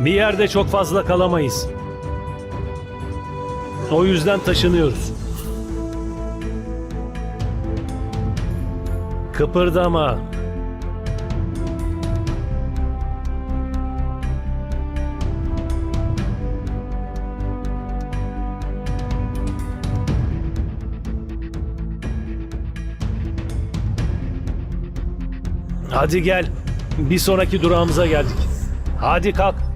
Bir yerde çok fazla kalamayız. O yüzden taşınıyoruz. Kıpırdama. Hadi gel. Bir sonraki durağımıza geldik. Hadi kalk.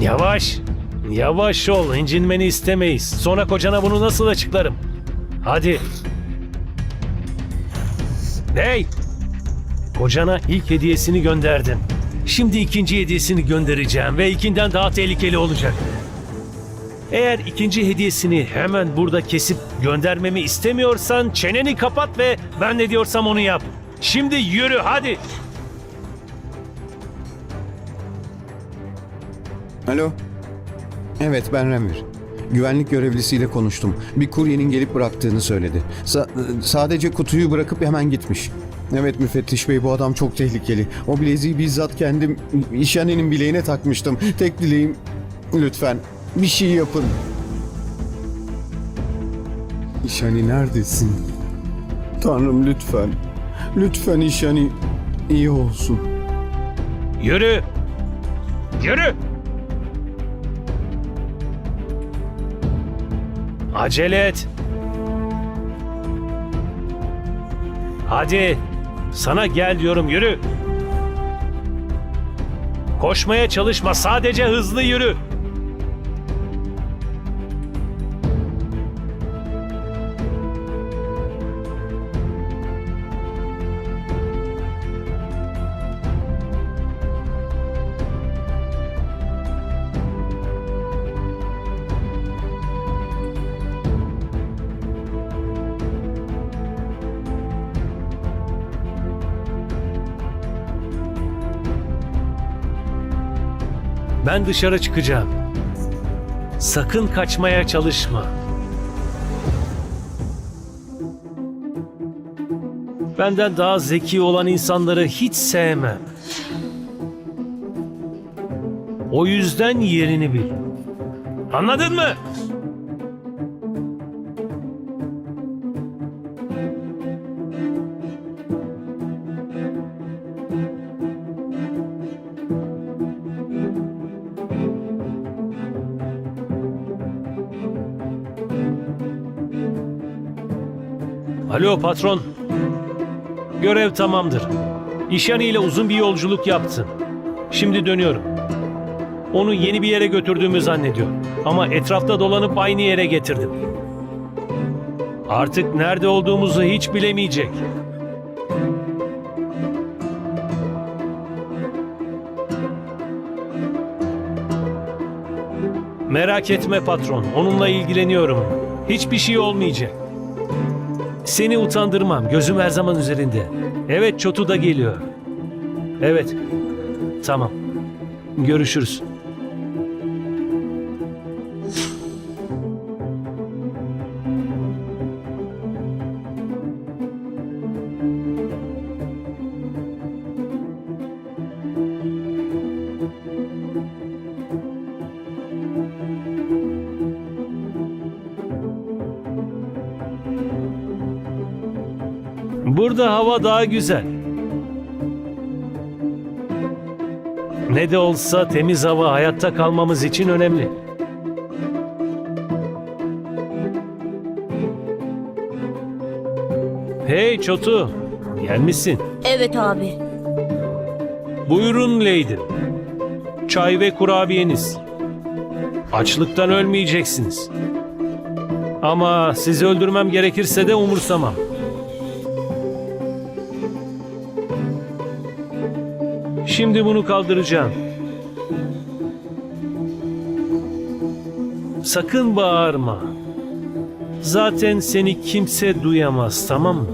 Yavaş. Yavaş ol. incinmeni istemeyiz. Sonra kocana bunu nasıl açıklarım? Hadi. Hey! Kocana ilk hediyesini gönderdim. Şimdi ikinci hediyesini göndereceğim ve ikinden daha tehlikeli olacak. Eğer ikinci hediyesini hemen burada kesip göndermemi istemiyorsan çeneni kapat ve ben ne diyorsam onu yap. Şimdi yürü hadi. Alo. Evet ben Remir. Güvenlik görevlisiyle konuştum. Bir kuryenin gelip bıraktığını söyledi. Sa- sadece kutuyu bırakıp hemen gitmiş. Evet müfettiş bey bu adam çok tehlikeli. O bileziği bizzat kendim işhanenin bileğine takmıştım. Tek dileğim lütfen bir şey yapın. İşhani neredesin? Tanrım lütfen. Lütfen işhani iyi olsun. Yürü. Yürü. Acele et. Hadi. Sana gel diyorum yürü. Koşmaya çalışma sadece hızlı yürü. Ben dışarı çıkacağım. Sakın kaçmaya çalışma. Benden daha zeki olan insanları hiç sevmem. O yüzden yerini bil. Anladın mı? Alo patron. Görev tamamdır. İşhani ile uzun bir yolculuk yaptın. Şimdi dönüyorum. Onu yeni bir yere götürdüğümü zannediyor. Ama etrafta dolanıp aynı yere getirdim. Artık nerede olduğumuzu hiç bilemeyecek. Merak etme patron. Onunla ilgileniyorum. Hiçbir şey olmayacak. Seni utandırmam. Gözüm her zaman üzerinde. Evet Çotu da geliyor. Evet. Tamam. Görüşürüz. Burada hava daha güzel. Ne de olsa temiz hava hayatta kalmamız için önemli. Hey Çotu, gelmişsin. Evet abi. Buyurun Lady. Çay ve kurabiyeniz. Açlıktan ölmeyeceksiniz. Ama sizi öldürmem gerekirse de umursamam. Şimdi bunu kaldıracağım. Sakın bağırma. Zaten seni kimse duyamaz, tamam mı?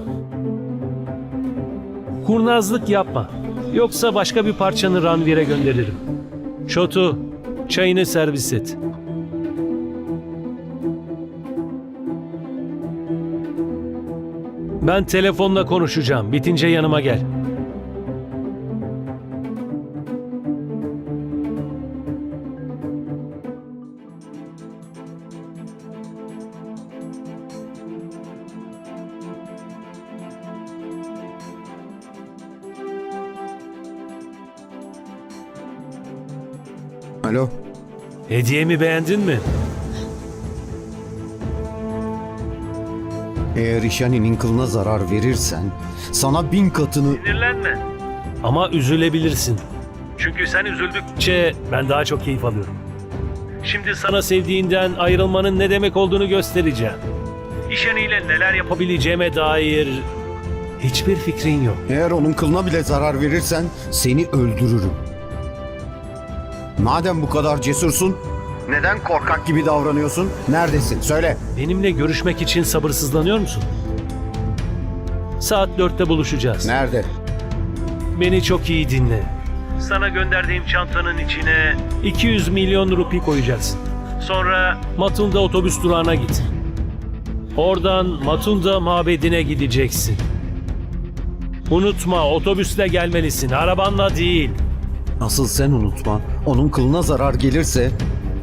Kurnazlık yapma. Yoksa başka bir parçanı Ranvir'e gönderirim. Çotu, çayını servis et. Ben telefonla konuşacağım. Bitince yanıma gel. Alo. Hediyemi beğendin mi? Eğer İşani'nin kılına zarar verirsen sana bin katını... Sinirlenme. Ama üzülebilirsin. Çünkü sen üzüldükçe ben daha çok keyif alıyorum. Şimdi sana sevdiğinden ayrılmanın ne demek olduğunu göstereceğim. İşeniyle neler yapabileceğime dair hiçbir fikrin yok. Eğer onun kılına bile zarar verirsen seni öldürürüm. Madem bu kadar cesursun, neden korkak gibi davranıyorsun? Neredesin? Söyle. Benimle görüşmek için sabırsızlanıyor musun? Saat dörtte buluşacağız. Nerede? Beni çok iyi dinle. Sana gönderdiğim çantanın içine 200 milyon rupi koyacaksın. Sonra Matunda otobüs durağına git. Oradan Matunda mabedine gideceksin. Unutma otobüsle gelmelisin, arabanla değil. Asıl sen unutma. Onun kılına zarar gelirse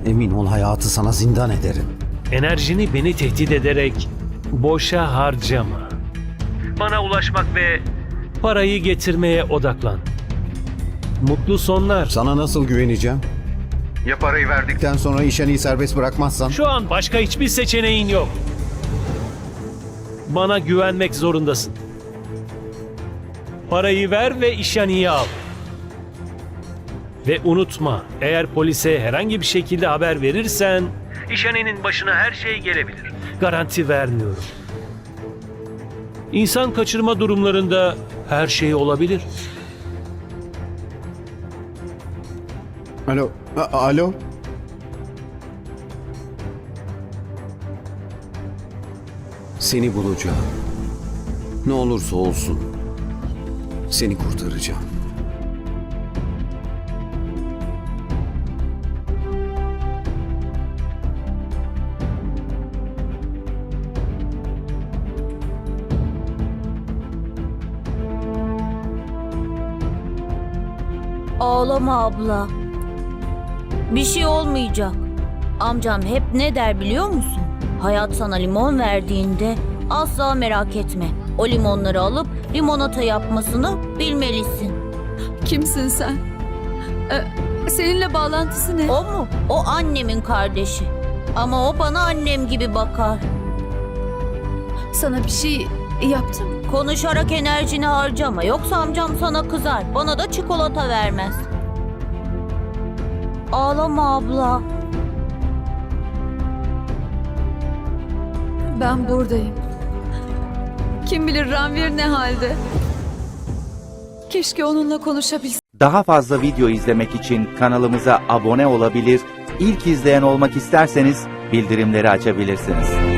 emin ol hayatı sana zindan ederim. Enerjini beni tehdit ederek boşa harcama. Bana ulaşmak ve parayı getirmeye odaklan. Mutlu sonlar. Sana nasıl güveneceğim? Ya parayı verdikten sonra İşani'yi serbest bırakmazsan? Şu an başka hiçbir seçeneğin yok. Bana güvenmek zorundasın. Parayı ver ve işaniyi al. Ve unutma, eğer polise herhangi bir şekilde haber verirsen, işaninin başına her şey gelebilir. Garanti vermiyorum. İnsan kaçırma durumlarında her şey olabilir. Alo. A- Alo. Seni bulacağım. Ne olursa olsun seni kurtaracağım. Ağlama abla. Bir şey olmayacak. Amcam hep ne der biliyor musun? Hayat sana limon verdiğinde asla merak etme. O limonları alıp limonata yapmasını bilmelisin. Kimsin sen? Ee, seninle bağlantısı ne? O mu? O annemin kardeşi. Ama o bana annem gibi bakar. Sana bir şey yaptım. Konuşarak enerjini harcama. Yoksa amcam sana kızar. Bana da çikolata vermez. Ağlama abla. Ben buradayım. Kim bilir Ranvir ne halde? Keşke onunla konuşabilsem. Daha fazla video izlemek için kanalımıza abone olabilir, ilk izleyen olmak isterseniz bildirimleri açabilirsiniz.